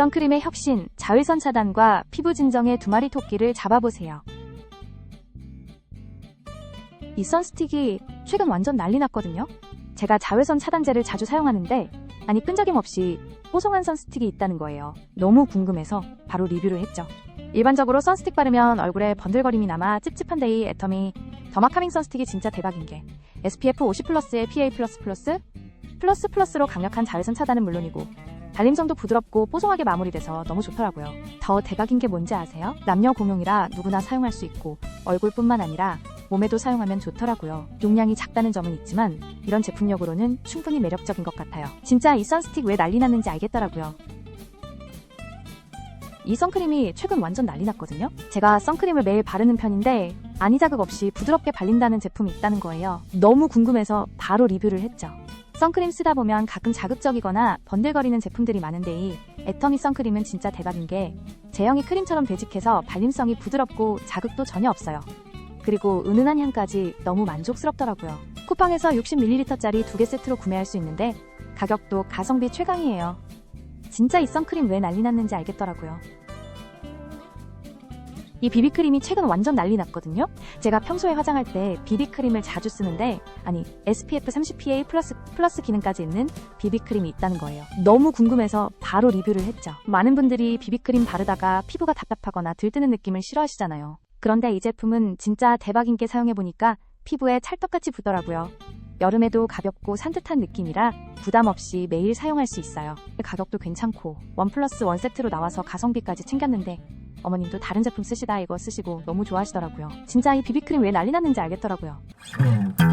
선크림의 혁신, 자외선 차단과 피부 진정의 두 마리 토끼를 잡아보세요. 이 선스틱이 최근 완전 난리 났거든요. 제가 자외선 차단제를 자주 사용하는데 아니 끈적임 없이 뽀송한 선스틱이 있다는 거예요. 너무 궁금해서 바로 리뷰를 했죠. 일반적으로 선스틱 바르면 얼굴에 번들거림이 남아 찝찝한 데 이 애터미 더마카밍 선스틱이 진짜 대박인 게 SPF 50 플러스의 PA 플러스 플러스 플러스 플러스로 강력한 자외선 차단은 물론이고 발림성도 부드럽고 뽀송하게 마무리돼서 너무 좋더라고요. 더 대박인 게 뭔지 아세요? 남녀 공용이라 누구나 사용할 수 있고 얼굴뿐만 아니라 몸에도 사용하면 좋더라고요. 용량이 작다는 점은 있지만 이런 제품력으로는 충분히 매력적인 것 같아요. 진짜 이 선스틱 왜 난리 났는지 알겠더라고요. 이 선크림이 최근 완전 난리 났거든요. 제가 선크림을 매일 바르는 편인데 안이 자극 없이 부드럽게 발린다는 제품이 있다는 거예요. 너무 궁금해서 바로 리뷰를 했죠. 선크림 쓰다 보면 가끔 자극적이거나 번들거리는 제품들이 많은데 이 애터미 선크림은 진짜 대박인 게 제형이 크림처럼 되직해서 발림성이 부드럽고 자극도 전혀 없어요. 그리고 은은한 향까지 너무 만족스럽더라고요. 쿠팡에서 60ml짜리 두 개 세트로 구매할 수 있는데 가격도 가성비 최강이에요. 진짜 이 선크림 왜 난리 났는지 알겠더라고요. 이 비비크림이 최근 완전 난리 났거든요. 제가 평소에 화장할 때 비비크림을 자주 쓰는데 아니 SPF 30PA 플러스 플러스 기능까지 있는 비비크림이 있다는 거예요. 너무 궁금해서 바로 리뷰를 했죠. 많은 분들이 비비크림 바르다가 피부가 답답하거나 들뜨는 느낌을 싫어하시잖아요. 그런데 이 제품은 진짜 대박인 게 사용해보니까 피부에 찰떡같이 붙더라고요. 여름에도 가볍고 산뜻한 느낌이라 부담 없이 매일 사용할 수 있어요. 가격도 괜찮고 원 플러스 원 세트로 나와서 가성비까지 챙겼는데 어머님도 다른 제품 쓰시다 이거 쓰시고 너무 좋아하시더라고요. 진짜 이 비비크림 왜 난리 났는지 알겠더라고요. 음.